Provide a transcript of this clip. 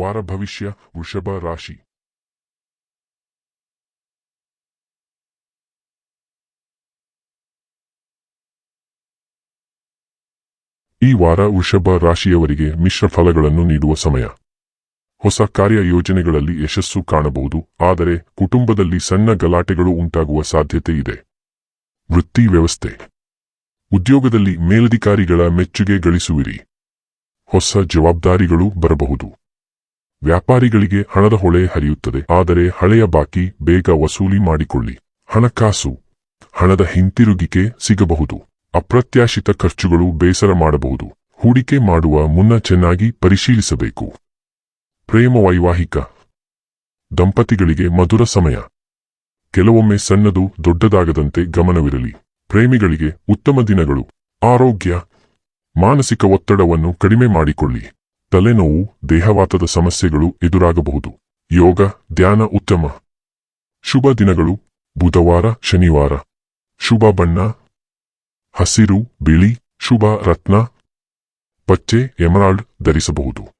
ವಾರ ಭವಿಷ್ಯ ವೃಷಭ ರಾಶಿ. ಈ ವಾರ ವೃಷಭ ರಾಶಿಯವರಿಗೆ ಮಿಶ್ರ ಫಲಗಳನ್ನು ನೀಡುವ ಸಮಯ. ಹೊಸ ಕಾರ್ಯ ಯೋಜನೆಗಳಲ್ಲಿ ಯಶಸ್ಸು ಕಾಣಬಹುದು, ಆದರೆ ಕುಟುಂಬದಲ್ಲಿ ಸಣ್ಣ ಗಲಾಟೆಗಳು ಉಂಟಾಗುವ ಸಾಧ್ಯತೆ ಇದೆ. ವೃತ್ತಿ ವ್ಯವಸ್ಥೆ. ಉದ್ಯೋಗದಲ್ಲಿ ಮೇಲಧಿಕಾರಿಗಳ ಮೆಚ್ಚುಗೆ ಗಳಿಸುವಿರಿ. ಹೊಸ ಜವಾಬ್ದಾರಿಗಳು ಬರಬಹುದು. ವ್ಯಾಪಾರಿಗಳಿಗೆ ಹಣದ ಹೊಳೆ ಹರಿಯುತ್ತದೆ. ಆದರೆ ಹಳೆಯ ಬಾಕಿ ಬೇಗ ವಸೂಲಿ ಮಾಡಿಕೊಳ್ಳಿ. ಹಣಕಾಸು ಹಣದ ಹಿಂತಿರುಗಿಕೆ ಸಿಗಬಹುದು. ಅಪ್ರತ್ಯಾಶಿತ ಖರ್ಚುಗಳು ಬೇಸರ ಮಾಡಬಹುದು. ಹೂಡಿಕೆ ಮಾಡುವ ಮುನ್ನ ಚೆನ್ನಾಗಿ ಪರಿಶೀಲಿಸಬೇಕು. ಪ್ರೇಮ ವೈವಾಹಿಕ ದಂಪತಿಗಳಿಗೆ ಮಧುರ ಸಮಯ. ಕೆಲವೊಮ್ಮೆ ಸಣ್ಣದು ದೊಡ್ಡದಾಗದಂತೆ ಗಮನವಿರಲಿ. ಪ್ರೇಮಿಗಳಿಗೆ ಉತ್ತಮ ದಿನಗಳು. ಆರೋಗ್ಯ, ಮಾನಸಿಕ ಒತ್ತಡವನ್ನು ಕಡಿಮೆ ಮಾಡಿಕೊಳ್ಳಿ. ತಲೆನೋವು, ದೇಹವಾತದ ಸಮಸ್ಯೆಗಳು ಎದುರಾಗಬಹುದು. ಯೋಗ, ಧ್ಯಾನ ಉತ್ತಮ. ಶುಭ ದಿನಗಳು, ಬುಧವಾರ, ಶನಿವಾರ. ಶುಭ ಬಣ್ಣ. ಹಸಿರು, ಬಿಳಿ, ಶುಭ ರತ್ನ. ಪಚ್ಚೆ, ಎಮರಾಲ್ಡ್ ಧರಿಸಬಹುದು.